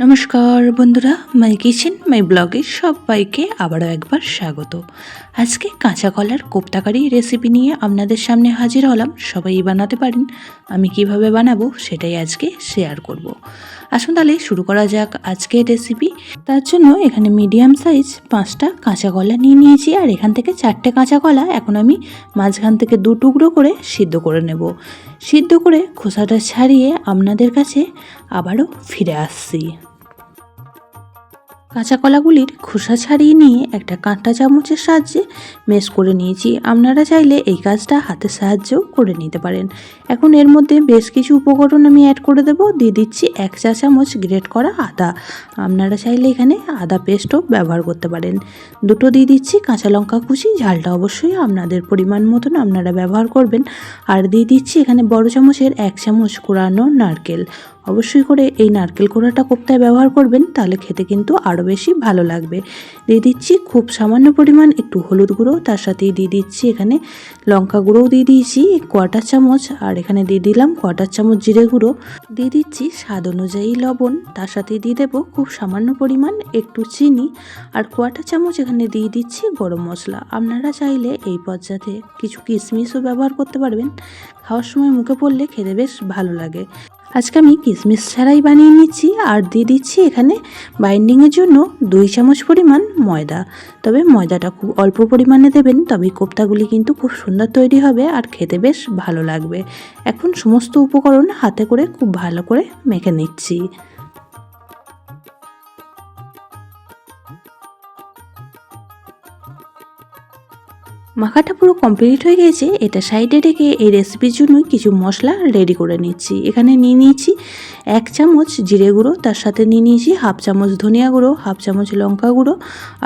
নমস্কার বন্ধুরা মাই কিচেন মাই ব্লগে সবাইকে আবারও একবার স্বাগত। আজকে কাঁচা কলার কোপ্তাকারি রেসিপি নিয়ে আপনাদের সামনে হাজির হলাম। সবাই বানাতে পারেন, আমি কীভাবে বানাবো সেটাই আজকে শেয়ার করব। আসুন তাহলে শুরু করা যাক আজকের রেসিপি তার জন্য এখানে মিডিয়াম সাইজ পাঁচটা কাঁচা কলা নিয়ে নিয়েছি আর এখান থেকে চারটে কাঁচা কলা এখন আমি মাঝখান থেকে দু টুকরো করে সিদ্ধ করে নেব। সিদ্ধ করে খোসাটা ছাড়িয়ে আপনাদের কাছে আবারও ফিরে আসছি। কাঁচা কলাগুলির খোসা ছাড়িয়ে নিয়ে একটা কাঁটা চামচের সাহায্যে মেশ করে নিয়েছি। আপনারা চাইলে এই কাজটা হাতের সাহায্যেও করে নিতে পারেন। এখন এর মধ্যে বেশ কিছু উপকরণ আমি অ্যাড করে দেবো। দিয়ে দিচ্ছি এক চা চামচ গ্রেট করা আদা। আপনারা চাইলে এখানে আদা পেস্টও ব্যবহার করতে পারেন। দুটো দিয়ে দিচ্ছি কাঁচা লঙ্কা কুচি। ঝালটা অবশ্যই আপনাদের পরিমাণ মতন আপনারা ব্যবহার করবেন। আর দিয়ে দিচ্ছি এখানে বড় চামচের এক চামচ কোরানো নারকেল। অবশ্যই করে এই নারকেল কোড়াটা কোপ্তায় ব্যবহার করবেন, তাহলে খেতে কিন্তু আরও বেশি ভালো লাগবে। দিয়ে দিচ্ছি খুব সামান্য পরিমাণ একটু হলুদ গুঁড়ো, তার সাথেই দিয়ে দিচ্ছি এখানে লঙ্কা গুঁড়োও দিয়ে দিয়েছি কোয়াটার চামচ, আর এখানে দিয়ে দিলাম কোয়াটার চামচ জিরে গুঁড়ো। দিয়ে দিচ্ছি স্বাদ অনুযায়ী লবণ, তার সাথে দিয়ে দেবো খুব সামান্য পরিমাণ একটু চিনি, আর কোয়াটার চামচ এখানে দিয়ে দিচ্ছি গরম মশলা। আপনারা চাইলে এই পর্যায়ে কিছু কিশমিশও ব্যবহার করতে পারবেন, খাওয়ার সময় মুখে পড়লে খেতে বেশ ভালো লাগে। আজকে আমি কিশমিশ ছাড়াই বানিয়ে নিচ্ছি আর দিয়ে দিচ্ছি এখানে বাইন্ডিংয়ের জন্য দুই চামচ পরিমাণ ময়দা। তবে ময়দাটা খুব অল্প পরিমাণে দেবেন, তবে কোপ্তাগুলি কিন্তু খুব সুন্দর তৈরি হবে আর খেতে বেশ ভালো লাগবে। এখন সমস্ত উপকরণ হাতে করে খুব ভালো করে মেখে নিচ্ছি। মাখাটা পুরো কমপ্লিট হয়ে গেছে। এটা সাইডে রেখে এই রেসিপির জন্য কিছু মশলা রেডি করে নিচ্ছি। এখানে নিয়ে নিয়েছি এক চামচ জিরে গুঁড়ো, তার সাথে নিয়ে নিয়েছি হাফ চামচ ধনিয়া গুঁড়ো, হাফ চামচ লঙ্কা গুঁড়ো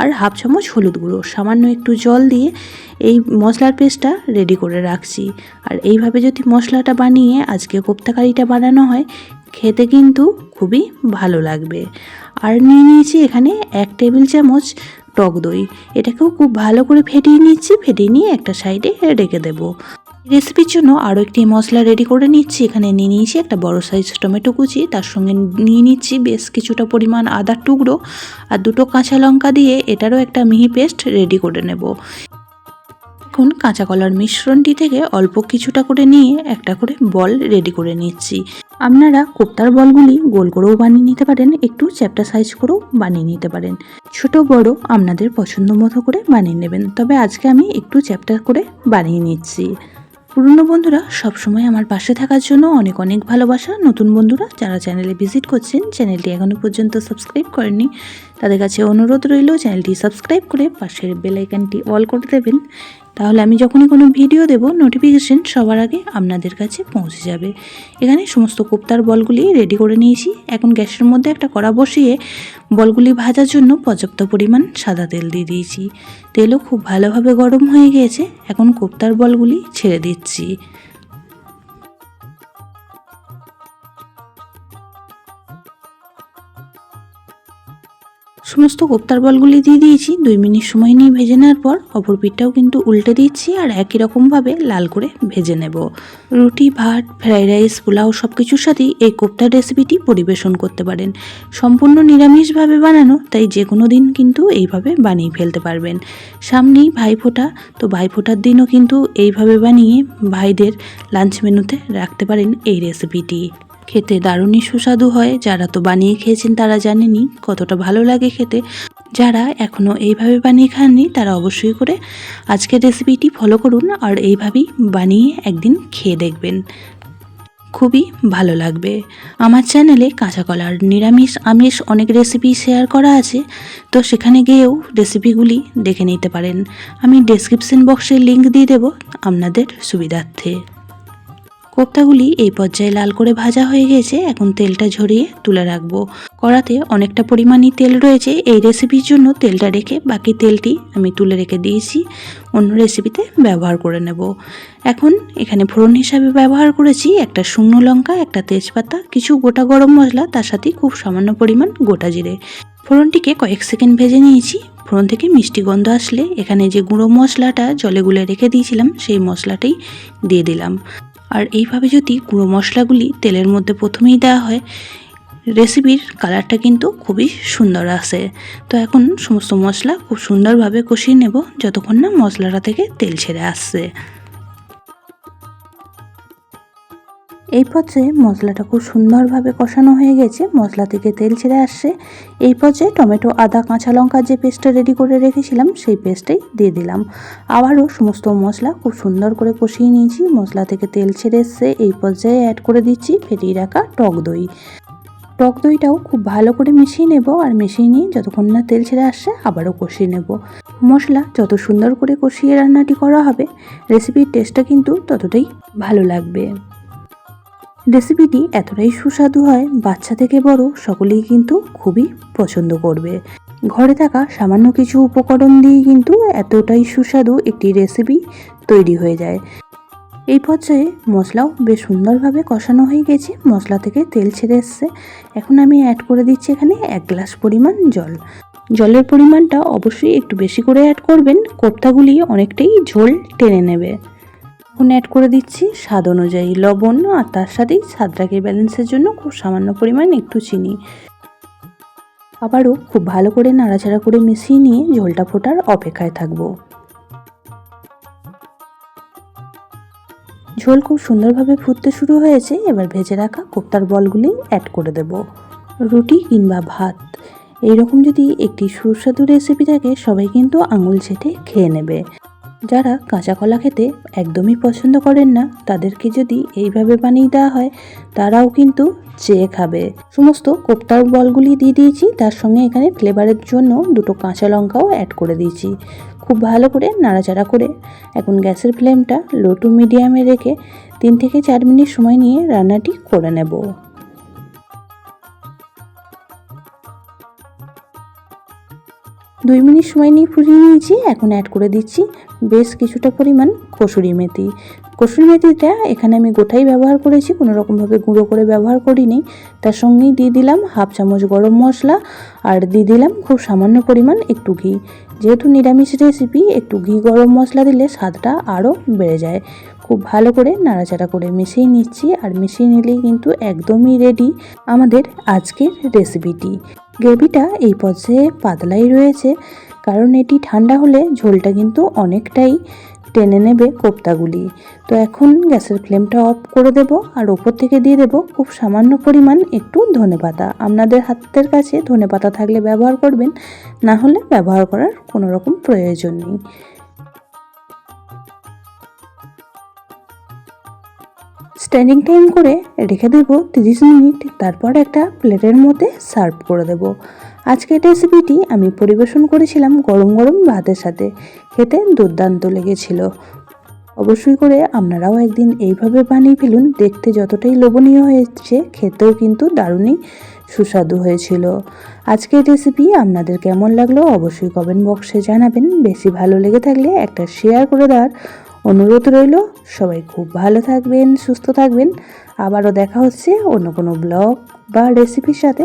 আর হাফ চামচ হলুদ গুঁড়ো। সামান্য একটু জল দিয়ে এই মশলার পেস্টটা রেডি করে রাখছি। আর এইভাবে যদি মশলাটা বানিয়ে আজকে কোপ্তাকারিটা বানানো হয়, খেতে কিন্তু খুবই ভালো লাগবে। আর নিয়ে নিয়েছি এখানে এক টেবিল চামচ টক দই। এটাকেও খুব ভালো করে ফেটিয়ে নিচ্ছি, ফেটিয়ে নিয়ে একটা সাইডে রেখে দেবো। রেসিপির জন্য আরও একটি মশলা রেডি করে নিচ্ছি। এখানে নিয়ে নিয়েছি একটা বড় সাইজ টমেটো কুচি। তার সঙ্গে নিয়ে নিচ্ছি বেশ কিছুটা পরিমাণ আদার টুকরো। আর দুটো কাঁচা লঙ্কা দিয়ে এটারও একটা মিহি পেস্ট রেডি করে নেব। এখন কাঁচা কলার মিশ্রণটি থেকে অল্প কিছুটা করে নিয়ে একটা করে বল রেডি করে নিচ্ছি। আপনারা কোপ্তার বলগুলি গোল করেও বানিয়ে নিতে পারেন, একটু চ্যাপটা সাইজ করেও বানিয়ে নিতে পারেন। ছোট বড় আপনাদের পছন্দ মতো করে বানিয়ে নেবেন, তবে আজকে আমি একটু চ্যাপটা করে বানিয়ে নিচ্ছি। পুরনো বন্ধুরা, সবসময় আমার পাশে থাকার জন্য অনেক অনেক ভালোবাসা। নতুন বন্ধুরা, যারা চ্যানেলে ভিজিট করছেন চ্যানেলটি এখনও পর্যন্ত সাবস্ক্রাইব করেননি, তাদের কাছে অনুরোধ রইল চ্যানেলটি সাবস্ক্রাইব করে পাশের বেলাইকানটি অল করে দেবেন। তাহলে আমি যখনই কোনো ভিডিও দেব নোটিফিকেশন সবার আগে আপনাদের কাছে পৌঁছে যাবে। এখানে সমস্ত কোপ্তার বলগুলি রেডি করে নিয়েছি। এখন গ্যাসের মধ্যে একটা কড়া বসিয়ে বলগুলি ভাজার জন্য পর্যাপ্ত পরিমাণ সাদা তেল দিয়ে দিয়েছি। তেলও খুব ভালোভাবে গরম হয়ে গিয়েছে। এখন কোপ্তার বলগুলি ছেড়ে দিচ্ছি। সমস্ত কোপ্তার বলগুলি দিয়ে দিয়েছি। দুই মিনিট সময় নিয়ে ভেজে নেওয়ার পর অপর পিঠটাও কিন্তু উল্টে দিচ্ছি আর একই রকমভাবে লাল করে ভেজে নেব। রুটি, ভাত, ফ্রাইড রাইস, পোলাও সব কিছুর সাথেই এই কোপ্তার রেসিপিটি পরিবেশন করতে পারেন। সম্পূর্ণ নিরামিষভাবে বানানো, তাই যে কোনো দিন কিন্তু এইভাবে বানিয়ে ফেলতে পারবেন। সামনেই ভাইফোঁটা তো ভাইফোঁটার দিনও কিন্তু এইভাবে বানিয়ে ভাইদের লাঞ্চ মেনুতে রাখতে পারেন এই রেসিপিটি। খেতে দারুণই সুস্বাদু হয়। যারা তো বানিয়ে খেয়েছেন তারা জানেনি কতটা ভালো লাগে খেতে। যারা এখনও এইভাবে বানিয়ে খাননি তারা অবশ্যই করে আজকের রেসিপিটি ফলো করুন আর এইভাবেই বানিয়ে একদিন খেয়ে দেখবেন। খুবই ভালো লাগবে। আমার চ্যানেলে কাঁচা কলার নিরামিষ আমিষ অনেক রেসিপি শেয়ার করা আছে, তো সেখানে গিয়েও রেসিপিগুলি দেখে নিতে পারেন। আমি ডেসক্রিপশন বক্সে লিংক দিয়ে দেব আপনাদের সুবিধার্থে। কোপ্তাগুলি এই পর্যায়ে লাল করে ভাজা হয়ে গেছে। এখন তেলটা ঝরিয়ে তুলে রাখব। কড়াতে অনেকটা পরিমাণই তেল রয়েছে। এই রেসিপির জন্য তেলটা রেখে বাকি তেলটি আমি তুলে রেখে দিয়েছি। অন্য রেসিপিতে ব্যবহার করে নেব। এখন এখানে ফোড়ন হিসাবে ব্যবহার করেছি একটা শুকনো লঙ্কা, একটা তেজপাতা, কিছু গোটা গরম মশলা, তার সাথে খুব সামান্য পরিমাণ গোটা জিরে। ফোড়নটিকে কয়েক সেকেন্ড ভেজে নিয়েছি। ফোড়ন থেকে মিষ্টি গন্ধ আসলে এখানে যে গুঁড়ো মশলাটা জলে গুলে রেখে দিয়েছিলাম, সেই মশলাটাই দিয়ে দিলাম। আর এইভাবে যদি গুঁড়ো মশলাগুলি তেলের মধ্যে প্রথমেই দেওয়া হয় রেসিপির কালারটা কিন্তু খুবই সুন্দর আসে তো এখন সমস্ত মশলা খুব সুন্দরভাবে কষিয়ে নেব, যতক্ষণ না মশলাটা থেকে তেল ছেড়ে আসছে। এই পর্যায়ে মশলাটা খুব সুন্দরভাবে কষানো হয়ে গেছে। মশলা থেকে তেল ছেড়ে আসছে। এই পর্যায়ে টমেটো, আদা, কাঁচা লঙ্কা যে পেস্টটা রেডি করে রেখেছিলাম, সেই পেস্টটাই দিয়ে দিলাম। আবারও সমস্ত মশলা খুব সুন্দর করে কষিয়ে নিয়েছি। মশলা থেকে তেল ছেড়ে এসছে। এই পর্যায়ে অ্যাড করে দিচ্ছি ফেটিয়ে রাখা টক দই। টক দইটাও খুব ভালো করে মিশিয়ে নেব আর মিশিয়ে নিয়ে যতক্ষণ না তেল ছেড়ে আসছে, আবারও কষিয়ে নেব। মশলা যত সুন্দর করে কষিয়ে রান্নাটি করা হবে রেসিপির টেস্টটা কিন্তু ততটাই ভালো লাগবে। রেসিপিটি এতটাই সুস্বাদু হয় বাচ্চা থেকে বড় সকলেই কিন্তু খুবই পছন্দ করবে। ঘরে থাকা সামান্য কিছু উপকরণ দিয়ে কিন্তু এতটাই সুস্বাদু একটি রেসিপি তৈরি হয়ে যায়। এই পর্যায়ে মশলাও বেশ সুন্দরভাবে কষানো হয়ে গেছে, মশলা থেকে তেল ছেড়ে এসছে। এখন আমি অ্যাড করে দিচ্ছি এখানে এক গ্লাস পরিমাণ জল। জলের পরিমাণটা অবশ্যই একটু বেশি করে অ্যাড করবেন, কোপ্তাগুলি অনেকটাই ঝোল টেনে নেবে। এখন অ্যাড করে দিচ্ছি স্বাদ অনুযায়ী লবণ আর তার সাথেই স্বাদটাকে ব্যালেন্সের জন্য খুব সামান্য পরিমাণ একটু চিনি। আবারও খুব ভালো করে নাড়াচাড়া করে মিশিয়ে নিয়ে ঝোলটা ফোটার অপেক্ষায় থাকব। ঝোল খুব সুন্দরভাবে ফুটতে শুরু হয়েছে, এবার ভেজে রাখা কোপ্তার বলগুলি অ্যাড করে দেব। রুটি কিংবা ভাত, এইরকম যদি একটি সুস্বাদু রেসিপি থাকে, সবাই কিন্তু আঙুল ছেটে খেয়ে নেবে। যারা কাঁচা কলা খেতে একদমই পছন্দ করেন না, তাদেরকে যদি এইভাবে বানিয়ে দেওয়া হয়, তারাও কিন্তু চেয়ে খাবে। সমস্ত কোপ্তার বলগুলি দিয়ে দিয়েছি, তার সঙ্গে এখানে ফ্লেভারের জন্য দুটো কাঁচা লঙ্কাও অ্যাড করে দিয়েছি। খুব ভালো করে নাড়াচাড়া করে এখন গ্যাসের ফ্লেমটা লো টু মিডিয়ামে রেখে তিন থেকে চার মিনিট সময় নিয়ে রান্নাটি করে নেব। দুই মিনিট সময় নিয়ে ফুটিয়ে নিয়েছি, এখন অ্যাড করে দিচ্ছি বেশ কিছুটা পরিমাণ কসুরি মেথি। কসুরি মেথিটা এখানে আমি গোটাই ব্যবহার করেছি, কোনো রকমভাবে গুঁড়ো করে ব্যবহার করিনি। তার সঙ্গেই দিয়ে দিলাম হাফ চামচ গরম মশলা আর দিয়ে দিলাম খুব সামান্য পরিমাণ একটু ঘি। যেহেতু নিরামিষ রেসিপি একটু ঘি গরম মশলা দিলে স্বাদটা আরও বেড়ে যায়। খুব ভালো করে নাড়াচাড়া করে মিশিয়ে নিচ্ছি আর মিশিয়ে নিলেই কিন্তু একদমই রেডি আমাদের আজকের রেসিপিটি গ্রেভিটা এই পর্যায়ে পাতলাই রয়েছে, কারণ এটি ঠান্ডা হলে ঝোলটা কিন্তু অনেকটাই টেনে নেবে কোপ্তাগুলি। তো এখন গ্যাসের ফ্লেমটা অফ করে দেব আর ওপর থেকে দিয়ে দেব খুব সামান্য পরিমাণ একটু ধনে পাতা আপনাদের হাতের কাছে ধনে পাতা থাকলে ব্যবহার করবেন, না হলে ব্যবহার করার কোনো রকম প্রয়োজন নেই। স্ট্যান্ডিং টাইম করে রেখে দেব তিরিশ মিনিট, তারপর একটা প্লেটের মধ্যে সার্ভ করে দেব। আজকের রেসিপিটি আমি পরিবেশন করেছিলাম গরম গরম ভাতের সাথে। খেতে দুর্দান্ত লেগেছিল। অবশ্যই করে আপনারাও একদিন এইভাবে বানিয়ে ফেলুন, দেখতে যতটাই লোভনীয় হয়েছে, খেতেও কিন্তু দারুণই সুস্বাদু হয়েছিল। আজকের রেসিপি আপনাদের কেমন লাগল অবশ্যই কমেন্ট বক্সে জানাবেন। বেশি ভালো লেগে থাকলে একটা শেয়ার করে দেওয়ার অনুরোধ রইল। সবাই খুব ভালো থাকবেন, সুস্থ থাকবেন। আবারও দেখা হচ্ছে অন্য কোনো ব্লগ বা রেসিপির সাথে।